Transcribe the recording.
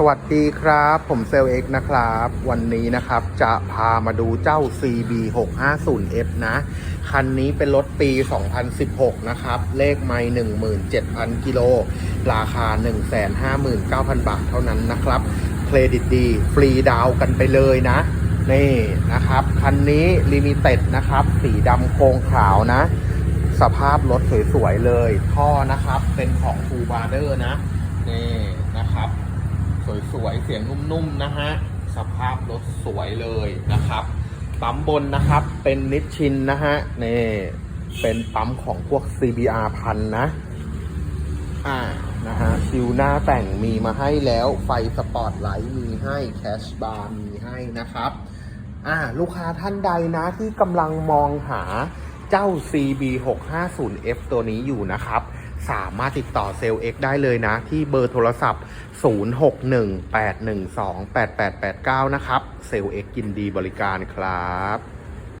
สวัสดีครับ ผมเซลเอ็กนะครับ วันนี้นะครับจะพามาดูเจ้า CB 650F นะ คันนี้เป็นรถปี 2016 นะครับ เลขไม่17,000 กิโล ราคา 159,000 บาทเท่านั้นนะครับ เครดิตดี ฟรีดาวกันไปเลยนะ นี่นะครับ คันนี้ลิมิเต็ดนะครับ สีดำโครงขาวนะ สภาพรถสวยๆเลย ท่อนะครับ เป็นของทูบาร์เดอร์นะ นี่ สวยๆ เสียงนุ่มๆ นะฮะ สภาพรถสวยเลยนะครับ ปั๊มบนนะครับ เป็นนิชชินนะฮะ นี่ เป็นปั๊มของพวก CBR พันนะ อ่า นะฮะ ชิวหน้าแต่งมีมาให้แล้ว ไฟสปอตไลท์มีให้ แคชบาร์มีให้นะครับ อ่า ลูกค้าท่านใดนะที่กำลังมองหาเจ้า CB 650F ตัวนี้อยู่นะครับ สามารถติดต่อเซลล์ X ได้เลยนะ ที่เบอร์โทรศัพท์ 0618128889 นะครับ เซลล์ X ยินดีบริการครับ